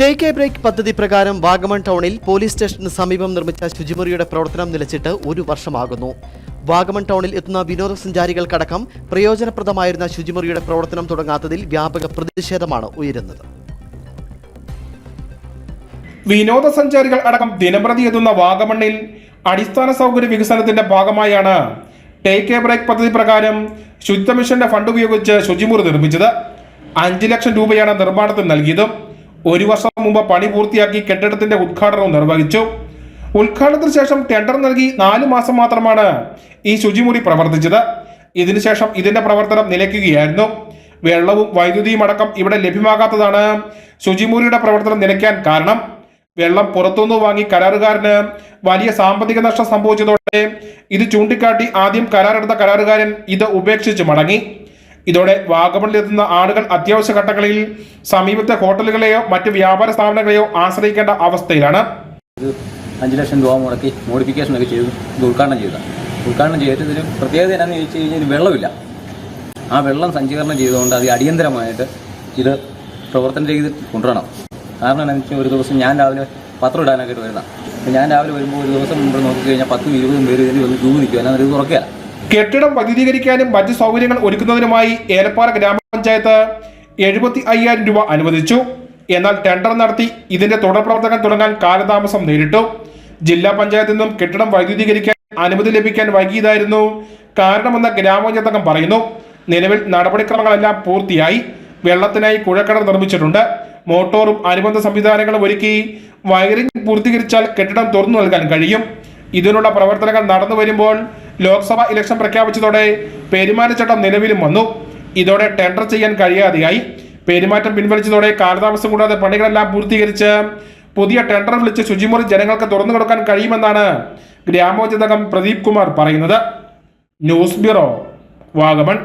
Take A break പദ്ധതി പ്രകാരം വാഗമൺ ടൗണിൽ പോലീസ് സ്റ്റേഷന് സമീപം നിർമ്മിച്ച ശുചിമുറിയുടെ പ്രവർത്തനം നിലച്ചിട്ട് ഒരു വർഷമാകുന്നു. വാഗമൺ ടൗണിൽ എത്തുന്ന വിനോദസഞ്ചാരികൾക്കടക്കം പ്രയോജനപ്രദമായിരുന്ന ശുചിമുറിയുടെ പ്രവർത്തനം തുടങ്ങാത്തതിൽ വ്യാപക പ്രതിഷേധമാണ് ഉയരുന്നത്. വിനോദസഞ്ചാരികൾ അടക്കം ദിനംപ്രതി എത്തുന്ന വാഗമണ്ണിൽ അടിസ്ഥാന സൗകര്യ വികസനത്തിന്റെ ഭാഗമായാണ് ടേക്ക് എ ബ്രേക്ക് പദ്ധതി പ്രകാരം ശുചിത്വ മിഷന്റെ ഫണ്ട് ഉപയോഗിച്ച് ശുചിമുറി നിർമ്മിച്ചത്. അഞ്ച് ലക്ഷം രൂപയാണ് നിർമ്മാണത്തിന് നൽകിയത്. ഒരു വർഷം മുമ്പ് പണി പൂർത്തിയാക്കി കെട്ടിടത്തിന്റെ ഉദ്ഘാടനവും നിർവഹിച്ചു. ഉദ്ഘാടനത്തിന് ശേഷം ടെൻഡർ നൽകി നാലു മാസം മാത്രമാണ് ഈ ശുചിമുറി പ്രവർത്തിച്ചത്. ഇതിനുശേഷം ഇതിന്റെ പ്രവർത്തനം നിലയ്ക്കുകയായിരുന്നു. വെള്ളവും വൈദ്യുതിയും അടക്കം ഇവിടെ ലഭ്യമാകാത്തതാണ് ശുചിമുറിയുടെ പ്രവർത്തനം നിലയ്ക്കാൻ കാരണം. വെള്ളം പുറത്തുനിന്ന് വാങ്ങി കരാറുകാരന് വലിയ സാമ്പത്തിക നഷ്ടം സംഭവിച്ചതോടെ ഇത് ചൂണ്ടിക്കാട്ടി ആദ്യം കരാറെടുത്ത കരാറുകാരൻ ഇത് ഉപേക്ഷിച്ച് മടങ്ങി. ഇതോടെ വാഗമണിലെത്തുന്ന ആളുകൾ അത്യാവശ്യ ഘട്ടങ്ങളിൽ സമീപത്തെ ഹോട്ടലുകളെയോ മറ്റ് വ്യാപാര സ്ഥാപനങ്ങളെയോ ആശ്രയിക്കേണ്ട അവസ്ഥയിലാണ്. അഞ്ച് ലക്ഷം രൂപ മുടക്കി മോഡിഫിക്കേഷൻ ഒക്കെ ചെയ്തു ഇത് ഉദ്ഘാടനം ചെയ്ത. ഉദ്ഘാടനം ചെയ്തതിന് പ്രത്യേകത എന്നാന്ന് ചോദിച്ചു കഴിഞ്ഞാൽ വെള്ളമില്ല. ആ വെള്ളം സഞ്ചീകരണം ചെയ്തുകൊണ്ട് അത് അടിയന്തരമായിട്ട് ഇത് പ്രവർത്തന രീതി കൊണ്ടുവരണം. കാരണം എന്താണെന്ന് വെച്ചാൽ ഒരു ദിവസം ഞാൻ രാവിലെ പത്രം ഇടാനൊക്കെ വരുന്ന ഞാൻ രാവിലെ വരുമ്പോൾ ഒരു ദിവസം മുമ്പ് നോക്കി കഴിഞ്ഞാൽ പത്തും ഇരുപതും പേര് ഇതിന് ക്യൂ നിൽക്കുക എന്നാൽ ഇത് തുറക്കുക കെട്ടിടം വൈദ്യുതീകരിക്കാനും മറ്റ് സൗകര്യങ്ങൾ ഒരുക്കുന്നതിനുമായി ഏലപ്പാറ ഗ്രാമപഞ്ചായത്ത് എഴുപത്തി അയ്യായിരം രൂപ അനുവദിച്ചു. എന്നാൽ ടെൻഡർ നടത്തി ഇതിന്റെ തുടർ പ്രവർത്തനം തുടങ്ങാൻ കാലതാമസം നേരിട്ടു. ജില്ലാ പഞ്ചായത്തിൽ നിന്നും കെട്ടിടം വൈദ്യുതീകരിക്കാൻ അനുമതി ലഭിക്കാൻ വൈകിയതായിരുന്നു. കാരണമെന്ന് ഗ്രാമപഞ്ചായത്ത് അംഗം പറയുന്നു. നിലവിൽ നടപടിക്രമങ്ങളെല്ലാം പൂർത്തിയായി. വെള്ളത്തിനായി കുഴക്കടർ നിർമ്മിച്ചിട്ടുണ്ട്. മോട്ടോറും അനുബന്ധ സംവിധാനങ്ങളും ഒരുക്കി വയറിംഗ് പൂർത്തീകരിച്ചാൽ കെട്ടിടം തുറന്നു നൽകാൻ കഴിയും. ഇതിനുള്ള പ്രവർത്തനങ്ങൾ നടന്നു വരുമ്പോൾ ലോക്സഭ ഇലക്ഷൻ പ്രഖ്യാപിച്ചതോടെ പെരുമാറ്റച്ചട്ടം നിലവിലും വന്നു. ഇതോടെ ടെൻഡർ ചെയ്യാൻ കഴിയാതെയായി. പെരുമാറ്റം പിൻവലിച്ചതോടെ കാലതാമസം കൂടാതെ പണികളെല്ലാം പൂർത്തീകരിച്ച് പുതിയ ടെൻഡർ വിളിച്ച് ശുചിമുറി ജനങ്ങൾക്ക് തുറന്നു കൊടുക്കാൻ കഴിയുമെന്നാണ് ഗ്രാമോചിതകം പ്രദീപ് കുമാർ പറയുന്നത്. News bureau Vagamon.